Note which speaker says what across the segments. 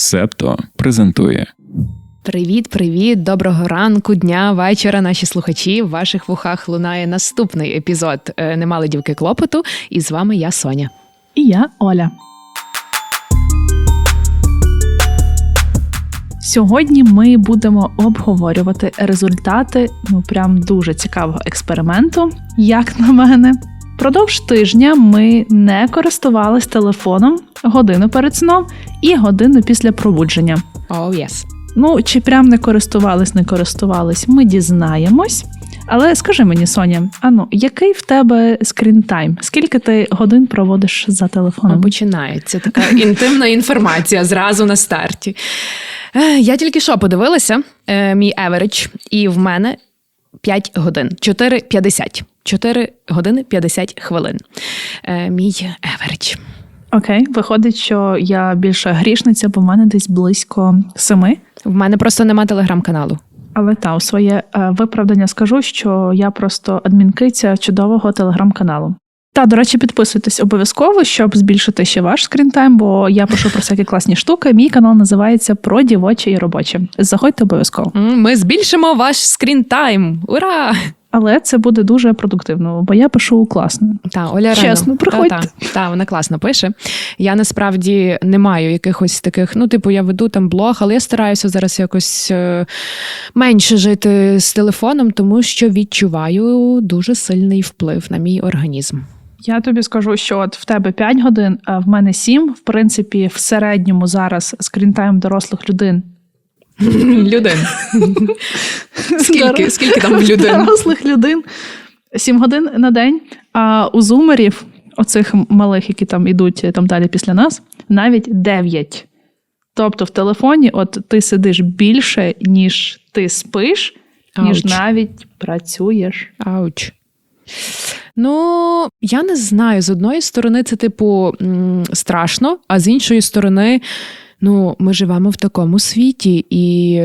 Speaker 1: Септо презентує
Speaker 2: Привіт, привіт, доброго ранку, дня, вечора, наші слухачі. В ваших вухах лунає наступний епізод е, «Нема ледівки клопоту. І з вами я Соня.
Speaker 3: І я Оля. Сьогодні ми будемо обговорювати результати ну прям дуже цікавого експерименту, як на мене. Продовж тижня ми не користувались телефоном годину перед сном і годину після пробудження.
Speaker 2: Oh, yes.
Speaker 3: Ну, чи прям не користувались, не користувались, ми дізнаємось. Але скажи мені, Соня, ану, який в тебе скрінтайм? Скільки ти годин проводиш за телефоном?
Speaker 2: Починається така інтимна інформація зразу на старті. Е, Я тільки що подивилася, е, мій average, і в мене 5 годин, 4,50. 4 години 50 хвилин. Е, Мій average.
Speaker 3: Окей, виходить, що я більше грішниця, бо в мене десь близько семи.
Speaker 2: В мене просто нема телеграм-каналу.
Speaker 3: Але та у своє е, виправдання скажу, що я просто адмінкиця чудового телеграм-каналу. Та, до речі, підписуйтесь обов'язково, щоб збільшити ще ваш скрінтайм, бо я пишу про всякі класні штуки. Мій канал називається Про дівоче і робоче. Заходьте обов'язково.
Speaker 2: Ми збільшимо ваш скрінтайм. Ура!
Speaker 3: Але це буде дуже продуктивно, бо я пишу класно.
Speaker 2: Та, Оля
Speaker 3: Чесно, приходьте.
Speaker 2: Та, та, та, вона класно пише. Я насправді не маю якихось таких, ну, типу, я веду там блог, але я стараюся зараз якось е, менше жити з телефоном, тому що відчуваю дуже сильний вплив на мій організм.
Speaker 3: Я тобі скажу, що от в тебе 5 годин, а в мене 7. В принципі, в середньому зараз скрінтайм дорослих людей.
Speaker 2: Людей. Скільки, скільки там людей?
Speaker 3: Дорослих людей 7 годин на день. А у зумерів, оцих малих, які там ідуть там далі після нас, навіть 9. Тобто в телефоні, от ти сидиш більше, ніж ти спиш, ніж
Speaker 2: Ауч.
Speaker 3: навіть працюєш.
Speaker 2: Ауч. Ну, я не знаю. З одної сторони, це, типу, страшно, а з іншої сторони, ну, ми живемо в такому світі, і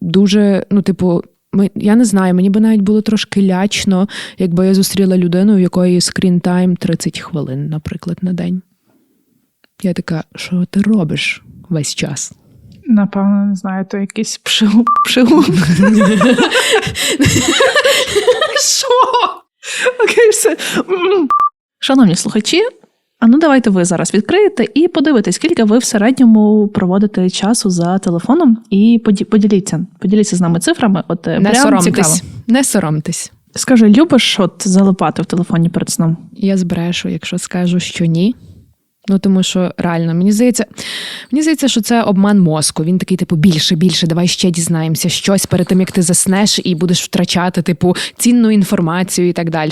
Speaker 2: дуже, ну, типу, ми, я не знаю, мені би навіть було трошки лячно, якби я зустріла людину, у якої скрін-тайм 30 хвилин, наприклад, на день. Я така, що ти робиш весь час?
Speaker 3: Напевно, не знаю, то якийсь пшигу. пшигу.
Speaker 2: Що?
Speaker 3: Окей, все. Шановні слухачі, а ну давайте ви зараз відкриєте і подивитесь, скільки ви в середньому проводите часу за телефоном, і поді- поділіться. Поділіться з нами цифрами. От е,
Speaker 2: Не
Speaker 3: прям цікаво.
Speaker 2: соромтесь. Не соромтесь.
Speaker 3: Скажи, любиш от залипати в телефоні перед сном?
Speaker 2: Я збрешу, якщо скажу, що ні. Ну тому що реально мені здається, мені здається, що це обман мозку. Він такий, типу, більше, більше, давай ще дізнаємося щось перед тим, як ти заснеш і будеш втрачати, типу, цінну інформацію і так далі.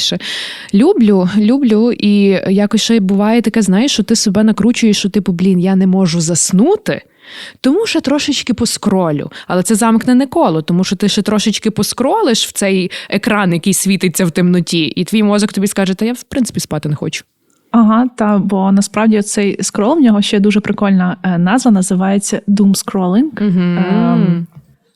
Speaker 2: Люблю, люблю, і якось ще буває таке, знаєш, що ти себе накручуєш, що типу, блін, я не можу заснути. Тому що трошечки поскролю, але це замкнене коло, тому що ти ще трошечки поскролиш в цей екран, який світиться в темноті, і твій мозок тобі скаже, та я в принципі спати не хочу.
Speaker 3: Ага, та бо насправді цей скрол в нього ще дуже прикольна е, назва, називається Doom Scrolling.
Speaker 2: Угу.
Speaker 3: Ем,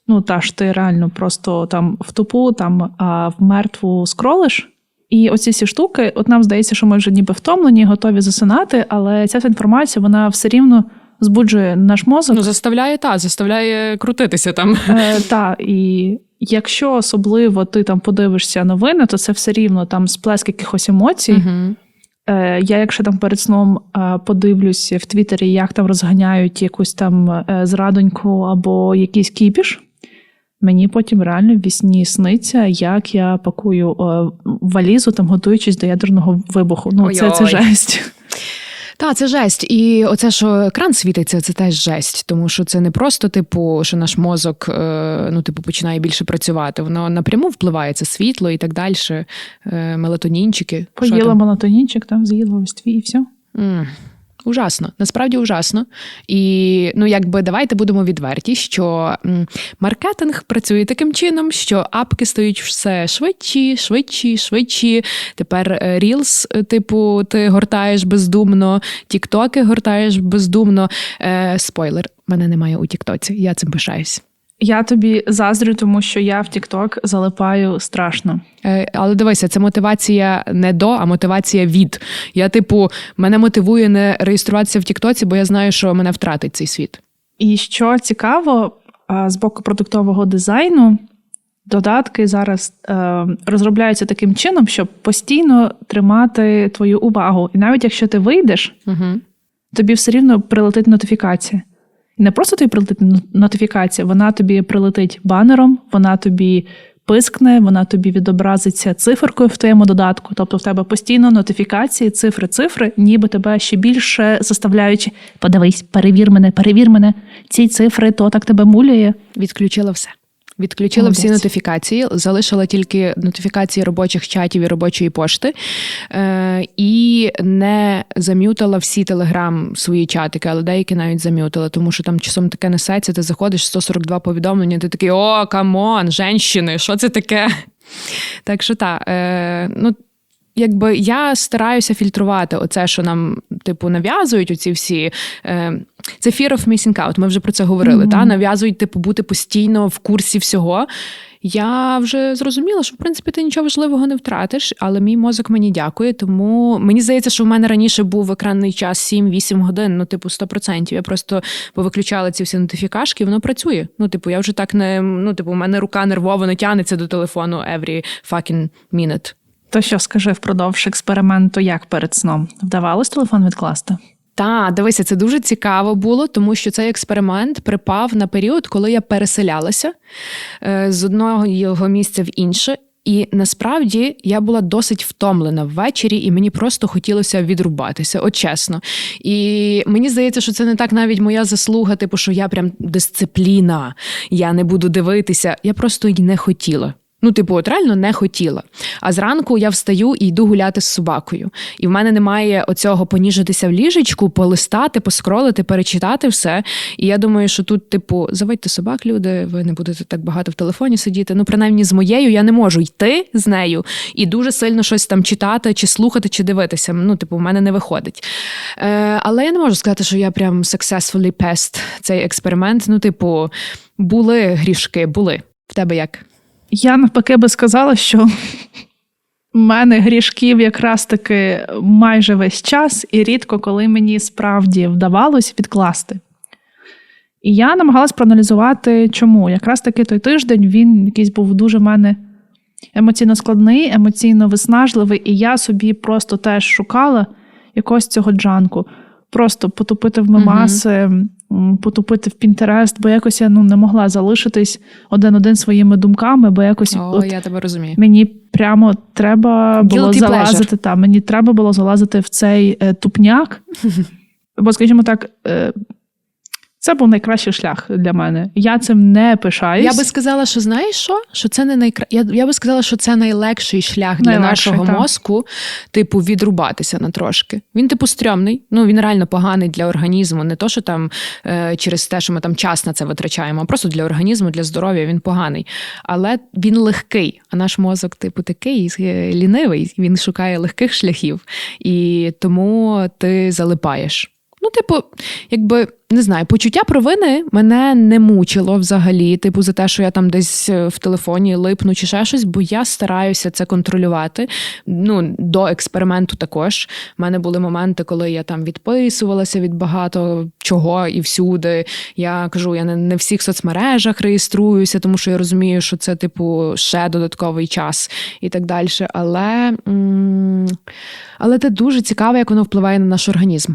Speaker 3: Ну, та ж ти реально просто там в тупу, там а, в мертву скролиш. І оці всі штуки, от нам здається, що ми вже ніби втомлені, готові засинати, але ця інформація вона все рівно збуджує наш мозок.
Speaker 2: Ну, заставляє та, заставляє крутитися там.
Speaker 3: Е, та, і якщо особливо ти там подивишся новини, то це все рівно там сплеск якихось емоцій.
Speaker 2: Угу.
Speaker 3: Е, я, якщо там перед сном е, подивлюсь в Твіттері, як там розганяють якусь там е, зрадоньку або якийсь кіпіш, мені потім реально в вісні сниться, як я пакую валізу, там готуючись до ядерного вибуху. Ну, це, це
Speaker 2: Ой-ой.
Speaker 3: жесть.
Speaker 2: Та, це жесть. І оце, що екран світиться, це теж жесть. Тому що це не просто, типу, що наш мозок е, ну, типу, починає більше працювати. Воно напряму впливає це світло і так далі. Е, Мелатонінчики.
Speaker 3: Поїла мелатонінчик, там з'їла ось твій і все.
Speaker 2: М, Ужасно, насправді ужасно. І ну, якби давайте будемо відверті, що маркетинг працює таким чином, що апки стають все швидші, швидші, швидші. Тепер е, Reels, е, типу, ти гортаєш бездумно, тіктоки гортаєш бездумно. Е, спойлер, мене немає у Тіктоці, я цим пишаюсь.
Speaker 3: Я тобі заздрю, тому що я в TikTok залипаю страшно.
Speaker 2: Е, Але дивися, це мотивація не до, а мотивація від. Я, типу, мене мотивує не реєструватися в Тіктоці, бо я знаю, що мене втратить цей світ.
Speaker 3: І що цікаво, з боку продуктового дизайну, додатки зараз е, розробляються таким чином, щоб постійно тримати твою увагу. І навіть якщо ти вийдеш,
Speaker 2: Угу.
Speaker 3: тобі все рівно прилетить нотифікація. Не просто тобі прилетить нотифікація, вона тобі прилетить банером, вона тобі пискне, вона тобі відобразиться циферкою в твоєму додатку. Тобто в тебе постійно нотифікації, цифри, цифри, ніби тебе ще більше заставляючи подивись, перевір мене, перевір мене. Ці цифри, то так тебе мулює.
Speaker 2: Відключила все. Відключила всі нотифікації, залишила тільки нотифікації робочих чатів і робочої пошти, е, і не зам'ютила всі телеграм свої чатики, але деякі навіть зам'ютила, тому що там часом таке несеться, ти заходиш 142 повідомлення, ти такий о, камон, женщини, що це таке? Так що так, е, ну. Якби я стараюся фільтрувати оце, що нам, типу, нав'язують оці всі. Е, це fear of missing out, Ми вже про це говорили.
Speaker 3: Мгм.
Speaker 2: Та нав'язують, типу, бути постійно в курсі всього. Я вже зрозуміла, що в принципі ти нічого важливого не втратиш, але мій мозок мені дякує. Тому мені здається, що в мене раніше був екранний час 7-8 годин, ну, типу, 100%. Я просто повиключала ці всі нотифікашки, і воно працює. Ну, типу, я вже так не ну, типу, у мене рука нервово не тягнеться до телефону every fucking minute.
Speaker 3: То що скажи впродовж експерименту, як перед сном? Вдавалось телефон відкласти?
Speaker 2: Та дивися, це дуже цікаво було, тому що цей експеримент припав на період, коли я переселялася е, з одного його місця в інше. І насправді я була досить втомлена ввечері, і мені просто хотілося відрубатися, от чесно. І мені здається, що це не так навіть моя заслуга, типу, що я прям дисципліна, я не буду дивитися. Я просто й не хотіла. Ну, типу, от реально не хотіла. А зранку я встаю і йду гуляти з собакою. І в мене немає оцього поніжитися в ліжечку, полистати, поскролити, перечитати все. І я думаю, що тут, типу, заводьте собак, люди, ви не будете так багато в телефоні сидіти. Ну, принаймні, з моєю я не можу йти з нею і дуже сильно щось там читати, чи слухати, чи дивитися. Ну, типу, в мене не виходить. Е, але я не можу сказати, що я прям successfully passed цей експеримент. Ну, типу, були грішки, були. В тебе як?
Speaker 3: Я навпаки би сказала, що в мене грішків якраз таки майже весь час, і рідко коли мені справді вдавалось відкласти. І я намагалась проаналізувати, чому. Якраз таки той тиждень він якийсь був дуже в мене емоційно складний, емоційно виснажливий, і я собі просто теж шукала якогось цього джанку. Просто потупити в мемаси, м, потупити в Пінтерест, бо якось я ну, не могла залишитись один-один своїми думками, бо якось
Speaker 2: О,
Speaker 3: от
Speaker 2: я тебе розумію.
Speaker 3: мені прямо треба було
Speaker 2: Guilty
Speaker 3: залазити. Та, мені треба було залазити в цей е, тупняк. Бо, скажімо так, е, це був найкращий шлях для мене. Я цим не пишаюсь.
Speaker 2: Я би сказала, що знаєш що? Що це не найкра... я, я би сказала, що це найлегший шлях для
Speaker 3: Найлегший,
Speaker 2: нашого
Speaker 3: так.
Speaker 2: мозку, типу, відрубатися на трошки. Він, типу, стрьомний. Ну він реально поганий для організму. Не то, що там е, через те, що ми там час на це витрачаємо, а просто для організму, для здоров'я він поганий. Але він легкий. А наш мозок, типу, такий е, лінивий. Він шукає легких шляхів, і тому ти залипаєш. Ну, типу, якби не знаю, почуття провини мене не мучило взагалі, типу, за те, що я там десь е, в телефоні липну чи ще щось, бо я стараюся це контролювати. Ну, до експерименту також. У мене були моменти, коли я там відписувалася від багато чого і всюди. Я кажу, я не, в всіх соцмережах реєструюся, тому що я розумію, що це, типу, ще додатковий час і так далі. Але, але це дуже цікаво, як воно впливає на наш організм.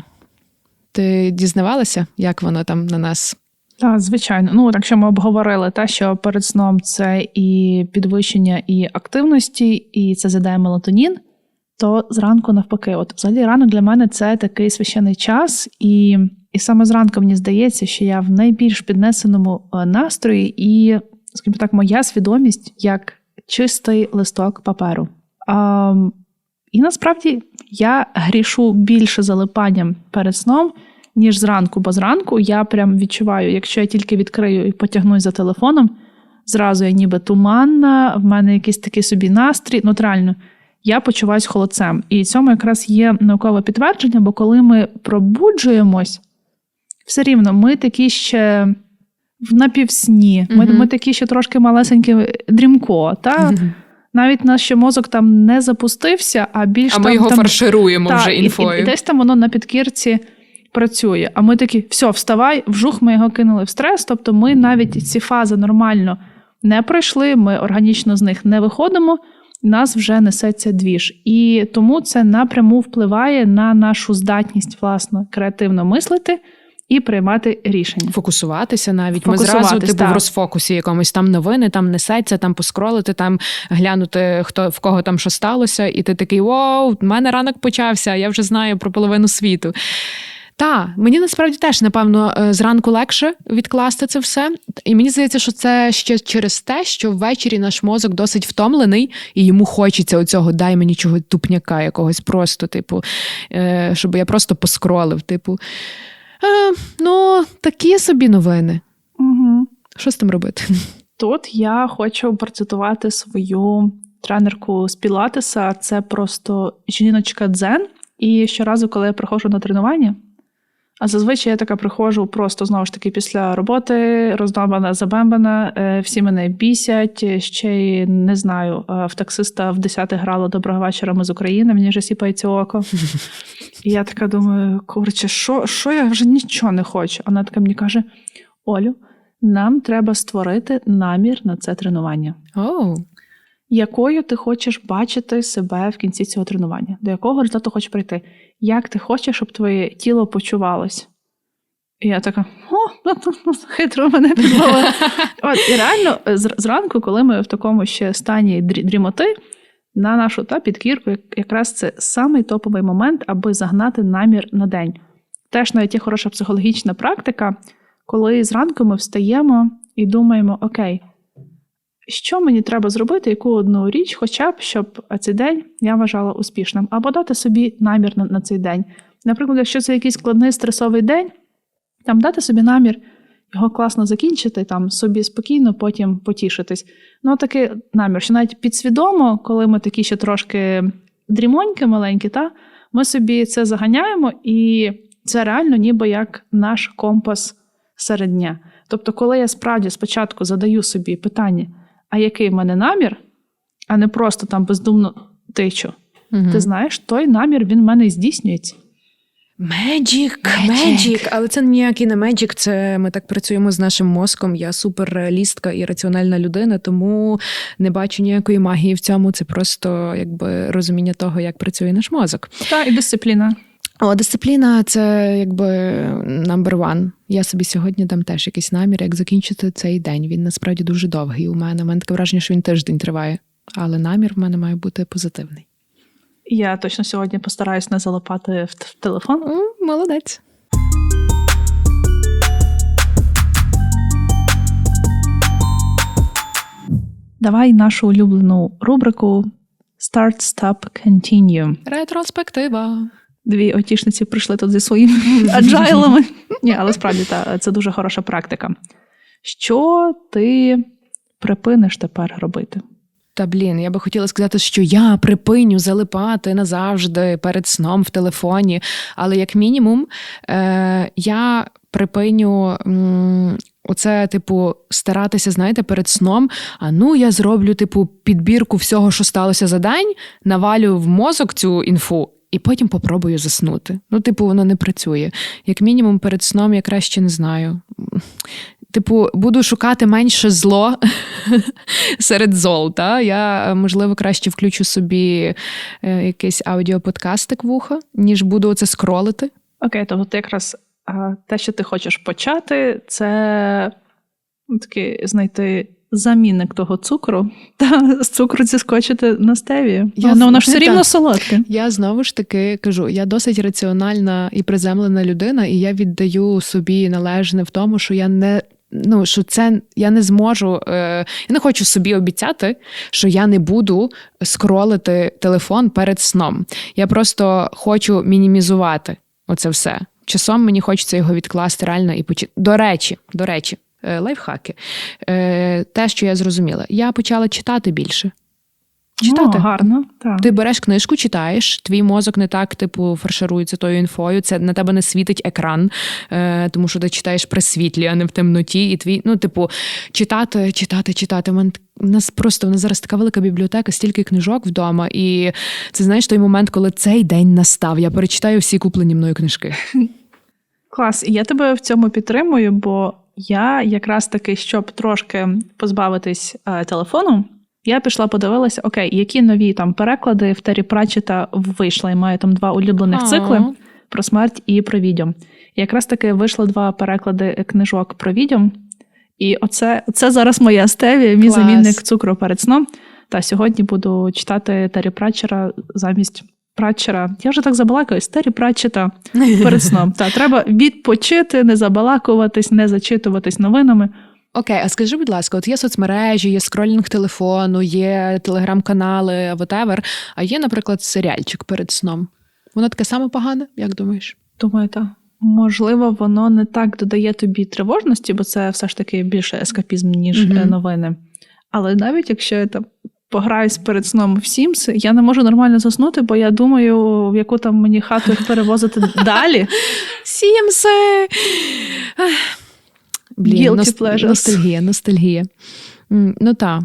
Speaker 2: Ти дізнавалася, як воно там на нас?
Speaker 3: Так, звичайно. Ну, так що ми обговорили те, що перед сном це і підвищення і активності, і це задає мелатонін, то зранку навпаки. От взагалі ранок для мене це такий священний час, і, і саме зранку мені здається, що я в найбільш піднесеному е, настрої, і, скажімо так, моя свідомість як чистий листок паперу. А, і насправді я грішу більше залипанням перед сном ніж зранку, бо зранку я прям відчуваю, якщо я тільки відкрию і потягнусь за телефоном, зразу я ніби туманна, в мене якийсь такий собі настрій. Ну, реально, я почуваюсь холодцем. І цьому якраз є наукове підтвердження, бо коли ми пробуджуємось, все рівно ми такі ще в напівсні, ми,
Speaker 2: Мгм.
Speaker 3: ми такі ще трошки малесенькі дрімко. Та? Навіть наш ще мозок там не запустився, а більш
Speaker 2: А
Speaker 3: там,
Speaker 2: ми його
Speaker 3: там
Speaker 2: фаршируємо
Speaker 3: та,
Speaker 2: вже
Speaker 3: і-
Speaker 2: інфою.
Speaker 3: І, і десь там воно на підкірці працює. А ми такі, все, вставай, вжух, ми його кинули в стрес. Тобто ми навіть ці фази нормально не пройшли, ми органічно з них не виходимо, нас вже несеться двіж. І тому це напряму впливає на нашу здатність, власно, креативно мислити і приймати рішення.
Speaker 2: Фокусуватися навіть. Ми зразу типу в розфокусі якомусь там новини, там несеться, там поскролити, там глянути, хто в кого там що сталося, і ти такий вау, в мене ранок почався, я вже знаю про половину світу. Та, мені насправді теж, напевно, е, зранку легше відкласти це все. І мені здається, що це ще через те, що ввечері наш мозок досить втомлений, і йому хочеться оцього дай мені чого тупняка, якогось просто, типу, е, щоб я просто поскролив. Типу, е, ну, такі собі новини.
Speaker 3: Угу.
Speaker 2: Що з тим робити?
Speaker 3: Тут я хочу процитувати свою тренерку з Пілатеса. Це просто жіночка дзен. І щоразу, коли я приходжу на тренування, а зазвичай я така приходжу просто знову ж таки після роботи, роздобана, забембана, е, всі мене бісять. Ще й не знаю, е, в таксиста в 10 грало доброго вечора. Ми з України, мені вже сіпається око. І я така думаю, курче, що, що я вже нічого не хочу. А вона така мені каже: Олю, нам треба створити намір на це тренування.
Speaker 2: Оу.
Speaker 3: Якою ти хочеш бачити себе в кінці цього тренування? До якого результату хочеш прийти? Як ти хочеш, щоб твоє тіло почувалось? І я така, о, хитро мене підловили. От, і реально, зранку, коли ми в такому ще стані дрімоти, на нашу та підкірку, якраз це самий топовий момент, аби загнати намір на день. Теж навіть є хороша психологічна практика, коли зранку ми встаємо і думаємо: окей, що мені треба зробити, яку одну річ, хоча б щоб цей день я вважала успішним, або дати собі намір на, цей день. Наприклад, якщо це якийсь складний стресовий день, там дати собі намір його класно закінчити, там собі спокійно, потім потішитись. Ну, такий намір, що навіть підсвідомо, коли ми такі ще трошки дрімоньки маленькі, та, ми собі це заганяємо, і це реально ніби як наш компас серед дня. Тобто, коли я справді спочатку задаю собі питання, а який в мене намір, а не просто там бездумно тичу,
Speaker 2: Мгм.
Speaker 3: ти знаєш, той намір він в мене і здійснюється.
Speaker 2: Меджік, меджік, але це ніякий не меджік. Це ми так працюємо з нашим мозком. Я суперреалістка і раціональна людина, тому не бачу ніякої магії в цьому. Це просто якби розуміння того, як працює наш мозок.
Speaker 3: Та і дисципліна.
Speaker 2: О, дисципліна це якби number one. Я собі сьогодні дам теж якийсь намір, як закінчити цей день. Він насправді дуже довгий. У мене У мене таке враження, що він тиждень триває. Але намір в мене має бути позитивний.
Speaker 3: Я точно сьогодні постараюсь не залипати в, в телефон.
Speaker 2: М, Молодець.
Speaker 3: Давай нашу улюблену рубрику Start, Stop, Continue.
Speaker 2: Ретроспектива.
Speaker 3: Дві отішниці прийшли тут зі своїми аджайлами. Ні, але справді та, це дуже хороша практика. Що ти припиниш тепер робити?
Speaker 2: Та блін, я би хотіла сказати, що я припиню залипати назавжди перед сном в телефоні. Але як мінімум, е, я припиню. М- Оце, типу, старатися, знаєте, перед сном. А ну я зроблю, типу, підбірку всього, що сталося за день, навалю в мозок цю інфу, і потім попробую заснути. Ну, типу, воно не працює. Як мінімум, перед сном я краще не знаю. Типу, буду шукати менше зло серед зол. Та? Я, можливо, краще включу собі е, якийсь аудіоподкастик в ухо, ніж буду це скролити.
Speaker 3: Окей, тобто ти якраз те, що ти хочеш почати, це ну, такий знайти замінник того цукру, та з цукру зіскочити на стевію.
Speaker 2: Я
Speaker 3: Ну, воно ж все рівно солодке.
Speaker 2: Я знову ж таки кажу: я досить раціональна і приземлена людина, і я віддаю собі належне в тому, що я не. Ну, що це я не зможу, е, я не хочу собі обіцяти, що я не буду скролити телефон перед сном. Я просто хочу мінімізувати оце все. Часом мені хочеться його відкласти реально і почи... До речі, до речі, лайфхаки. Е, те, що я зрозуміла, я почала читати більше. Читати.
Speaker 3: О, гарно. Так.
Speaker 2: Ти береш книжку, читаєш, твій мозок не так, типу, фарширується тою інфою. Це на тебе не світить екран, е, тому що ти читаєш при світлі, а не в темноті. І твій, ну, типу, читати, читати, читати. Так- у нас просто у нас зараз така велика бібліотека, стільки книжок вдома. І це знаєш той момент, коли цей день настав. Я перечитаю всі куплені мною книжки.
Speaker 3: Клас, і я тебе в цьому підтримую, бо я якраз таки, щоб трошки позбавитись е, телефону, я пішла подивилася, окей, які нові там переклади в Террі Пратчета вийшли. Я маю там два улюблених цикли про смерть і про відьом. Якраз таки вийшло два переклади книжок про відьом. І оце це зараз моя стевія, мій
Speaker 2: Клас.
Speaker 3: замінник цукру перед сном. Та сьогодні буду читати Террі Пратчера замість Пратчера. Я вже так забалакаюсь, Террі Пратчета перед сном. Та треба відпочити, не забалакуватись, не зачитуватись новинами.
Speaker 2: Окей, а скажи, будь ласка, от є соцмережі, є скролінг телефону, є телеграм-канали, whatever, а є, наприклад, серіальчик перед сном. Воно таке саме погане, як думаєш?
Speaker 3: Думаю, так. Можливо, воно не так додає тобі тривожності, бо це все ж таки більше ескапізм, ніж е, новини. Але навіть якщо я там пограюсь перед сном в Sims, я не можу нормально заснути, бо я думаю, в яку там мені хату їх перевозити далі.
Speaker 2: Сімси! Блін, ност-
Speaker 3: pleasures.
Speaker 2: ностальгія, ностальгія. Ну так.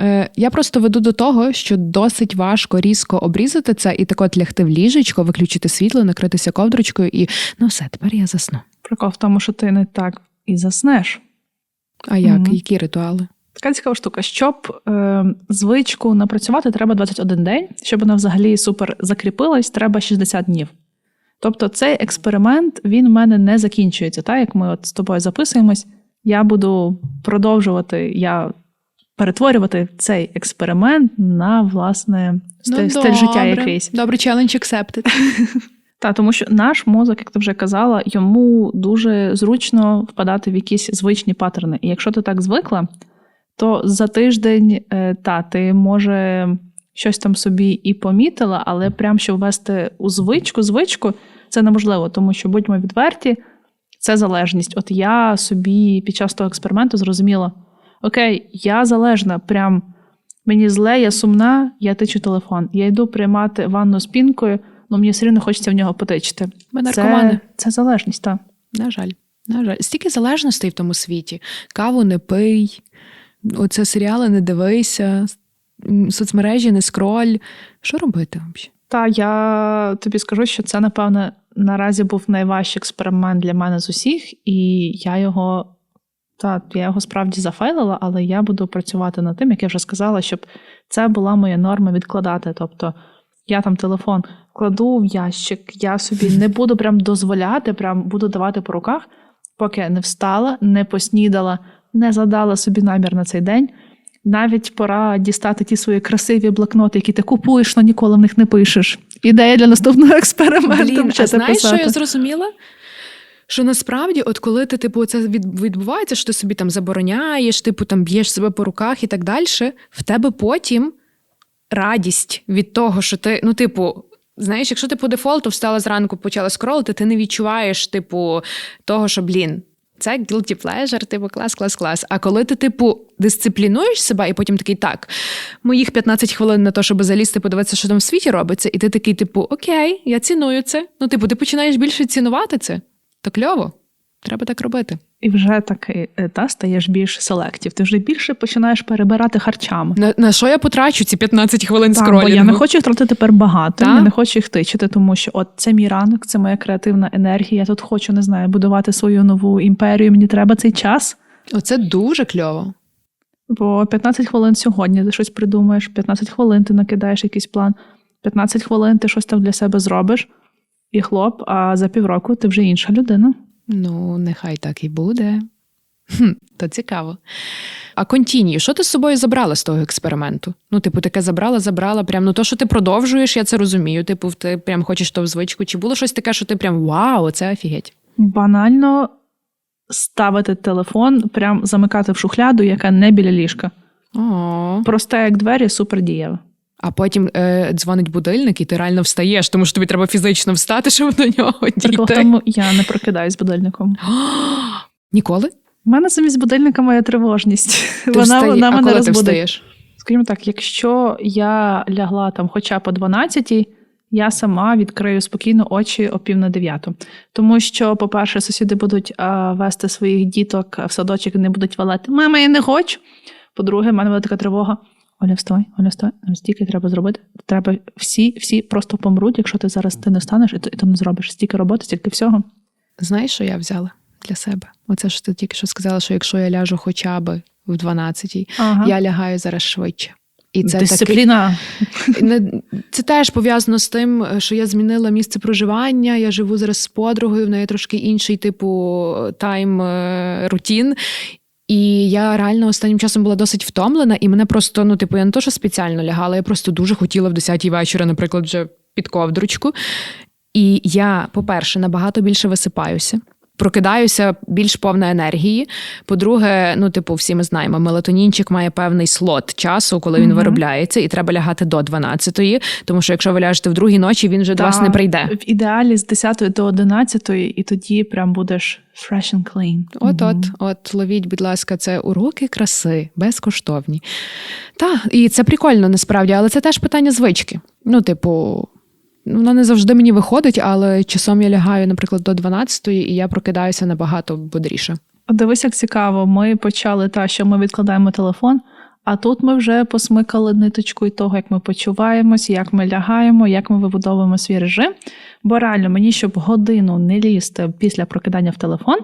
Speaker 2: Е, Я просто веду до того, що досить важко різко обрізати це і так от лягти в ліжечко, виключити світло, накритися ковдрочкою і ну все, тепер я засну.
Speaker 3: Прикол в тому, що ти не так і заснеш.
Speaker 2: А як?
Speaker 3: Мгм.
Speaker 2: Які ритуали?
Speaker 3: Така цікава штука. Щоб е, звичку напрацювати, треба 21 день. Щоб вона взагалі супер закріпилась, треба 60 днів. Тобто цей експеримент він в мене не закінчується. Так, як ми от з тобою записуємось, я буду продовжувати, я перетворювати цей експеримент на власне стиль, стиль життя якийсь.
Speaker 2: Добре, challenge accepted.
Speaker 3: Та тому що наш мозок, як ти вже казала, йому дуже зручно впадати в якісь звичні паттерни. І якщо ти так звикла, то за тиждень е, та ти може щось там собі і помітила, але прям щоб ввести у звичку, звичку це неможливо, тому що будьмо відверті, це залежність. От я собі під час того експерименту зрозуміла: окей, я залежна, прям мені зле, я сумна, я тичу телефон. Я йду приймати ванну з пінкою, ну мені все рівно хочеться в нього потичити.
Speaker 2: Ми наркомани.
Speaker 3: Це, це залежність, так.
Speaker 2: На жаль, на жаль. Стільки залежностей в тому світі. Каву не пий, оце серіали не дивися, соцмережі не скроль. Що робити взагалі?
Speaker 3: Та я тобі скажу, що це, напевне, наразі був найважчий експеримент для мене з усіх, і я його. Та я його справді зафейлила, але я буду працювати над тим, як я вже сказала, щоб це була моя норма відкладати. Тобто я там телефон кладу в ящик, я собі не буду прям дозволяти, прям буду давати по руках, поки не встала, не поснідала, не задала собі намір на цей день. Навіть пора дістати ті свої красиві блокноти, які ти купуєш, але ніколи в них не пишеш. Ідея для наступного експерименту.
Speaker 2: Блін, а знаєш, що я зрозуміла? Що насправді, от коли ти, типу, це відбувається, що ти собі там забороняєш, типу там б'єш себе по руках і так далі, в тебе потім радість від того, що ти, ну, типу. Знаєш, якщо ти по дефолту встала зранку, почала скролити, ти не відчуваєш, типу, того, що, блін, це guilty pleasure, типу, клас, клас, клас. А коли ти, типу, дисциплінуєш себе і потім такий, так, моїх 15 хвилин на те, щоб залізти, подивитися, що там в світі робиться, і ти такий, типу, окей, я ціную це. Ну, типу, ти починаєш більше цінувати це. То кльово. Треба так робити.
Speaker 3: І вже таки е, та стаєш більш селектів. Ти вже більше починаєш перебирати харчами.
Speaker 2: На, на що я потрачу ці 15 хвилин
Speaker 3: Так,
Speaker 2: скролінгу?
Speaker 3: бо я не хочу їх тратити тепер багато,
Speaker 2: Так.
Speaker 3: я не хочу їх тичити, тому що от це мій ранок, це моя креативна енергія. Я тут хочу, не знаю, будувати свою нову імперію. Мені треба цей час.
Speaker 2: Оце дуже кльово.
Speaker 3: Бо 15 хвилин сьогодні ти щось придумаєш, 15 хвилин ти накидаєш якийсь план, 15 хвилин ти щось там для себе зробиш, і хлоп, а за півроку ти вже інша людина.
Speaker 2: Ну, нехай так і буде. Хм, то цікаво. А контінію, що ти з собою забрала з того експерименту? Ну, типу, таке забрала, забрала. Прям ну то, що ти продовжуєш, я це розумію. Типу, ти прям хочеш то в звичку. Чи було щось таке, що ти прям вау, це офігеть?
Speaker 3: Банально ставити телефон, прям замикати в шухляду, яка не біля ліжка.
Speaker 2: О.
Speaker 3: Просте як двері, супер дієво.
Speaker 2: А потім е, дзвонить будильник, і ти реально встаєш, тому що тобі треба фізично встати, щоб до нього
Speaker 3: Прикол
Speaker 2: дійти.
Speaker 3: тому, я не прокидаюсь з будильником.
Speaker 2: Ніколи?
Speaker 3: У мене замість будильника моя тривожність.
Speaker 2: Ти
Speaker 3: вона
Speaker 2: встає-
Speaker 3: вона
Speaker 2: а
Speaker 3: мене
Speaker 2: коли ти встаєш?
Speaker 3: Скажімо так, якщо я лягла там хоча по 12 я сама відкрию спокійно очі о пів на дев'яту. Тому що, по-перше, сусіди будуть а, вести своїх діток в садочок і не будуть валати. Мама, я не хочу. По-друге, в мене буде така тривога. Оля, вставай, Оля, вставай. Нам стільки треба зробити. Треба всі, всі просто помруть, якщо ти зараз ти не встанеш і то, і то не зробиш. Стільки роботи, стільки всього.
Speaker 2: Знаєш, що я взяла для себе? Оце ж ти тільки що сказала, що якщо я ляжу хоча б в 12-й,
Speaker 3: Ага.
Speaker 2: я лягаю зараз швидше. І це
Speaker 3: Дисципліна.
Speaker 2: не- це теж пов'язано з тим, що я змінила місце проживання. Я живу зараз з подругою, в неї трошки інший типу тайм е, рутін. І я реально останнім часом була досить втомлена, і мене просто, ну, типу, я не то, що спеціально лягала, я просто дуже хотіла в 10-й вечора, наприклад, вже під ковдручку. І я, по-перше, набагато більше висипаюся. Прокидаюся більш повна енергії. По-друге, ну, типу, всі ми знаємо, мелатонінчик має певний слот часу, коли він
Speaker 3: Мгм.
Speaker 2: виробляється, і треба лягати до 12-ї, тому що якщо ви ляжете в другій ночі, він вже до вас не прийде.
Speaker 3: В ідеалі з 10 до 11, і тоді прям будеш fresh and clean.
Speaker 2: От, от,
Speaker 3: Мгм.
Speaker 2: от, ловіть, будь ласка, це уроки краси, безкоштовні. Та, і це прикольно насправді, але це теж питання звички. Ну, типу, вона не завжди мені виходить, але часом я лягаю, наприклад, до 12-ї, і я прокидаюся набагато бодріше.
Speaker 3: Дивись, як цікаво. Ми почали та, що ми відкладаємо телефон, а тут ми вже посмикали ниточку і того, як ми почуваємось, як ми лягаємо, як ми вибудовуємо свій режим. Бо реально, мені, щоб годину не лізти після прокидання в телефон,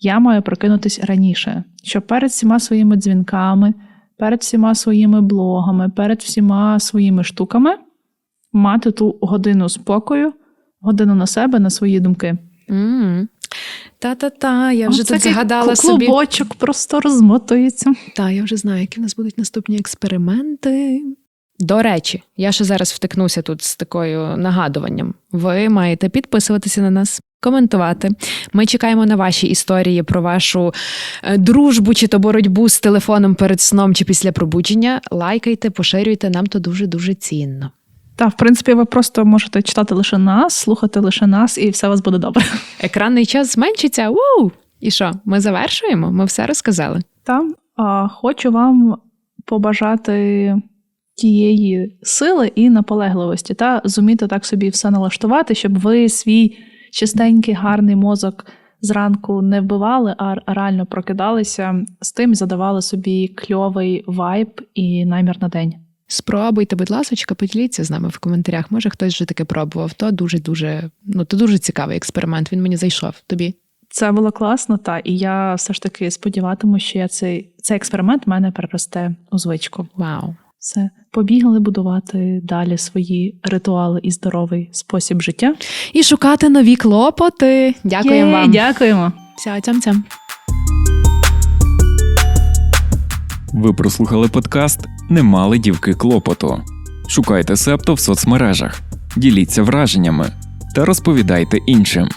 Speaker 3: я маю прокинутись раніше, щоб перед всіма своїми дзвінками, перед всіма своїми блогами, перед всіма своїми штуками мати ту годину спокою, годину на себе, на свої думки.
Speaker 2: м Та-та-та, я вже тут згадала собі.
Speaker 3: клубочок просто розмотується.
Speaker 2: Та, я вже знаю, які в нас будуть наступні експерименти. До речі, я ще зараз втикнуся тут з такою нагадуванням. Ви маєте підписуватися на нас, коментувати. Ми чекаємо на ваші історії про вашу е, дружбу чи то боротьбу з телефоном перед сном чи після пробудження. Лайкайте, поширюйте, нам то дуже дуже цінно.
Speaker 3: Та, в принципі, ви просто можете читати лише нас, слухати лише нас, і все у вас буде добре.
Speaker 2: Екранний час зменшиться. Вау! І що? Ми завершуємо? Ми все розказали.
Speaker 3: Там хочу вам побажати тієї сили і наполегливості, та зуміти так собі все налаштувати, щоб ви свій чистенький, гарний мозок зранку не вбивали, а реально прокидалися з тим задавали собі кльовий вайб і намір на день.
Speaker 2: Спробуйте, будь ласка, поділіться з нами в коментарях. Може, хтось вже таке пробував. То дуже дуже ну то дуже цікавий експеримент. Він мені зайшов. Тобі
Speaker 3: Це було класно, та і я все ж таки сподіватиму, що я цей, цей експеримент в мене переросте у звичку.
Speaker 2: вау.
Speaker 3: Все, побігли будувати далі свої ритуали і здоровий спосіб життя.
Speaker 2: І шукати нові клопоти. Дякуємо вам.
Speaker 3: Дякуємо.
Speaker 2: Все, цям-цям.
Speaker 1: Ви прослухали подкаст Не мали дівки клопоту. Шукайте септо в соцмережах, діліться враженнями та розповідайте іншим.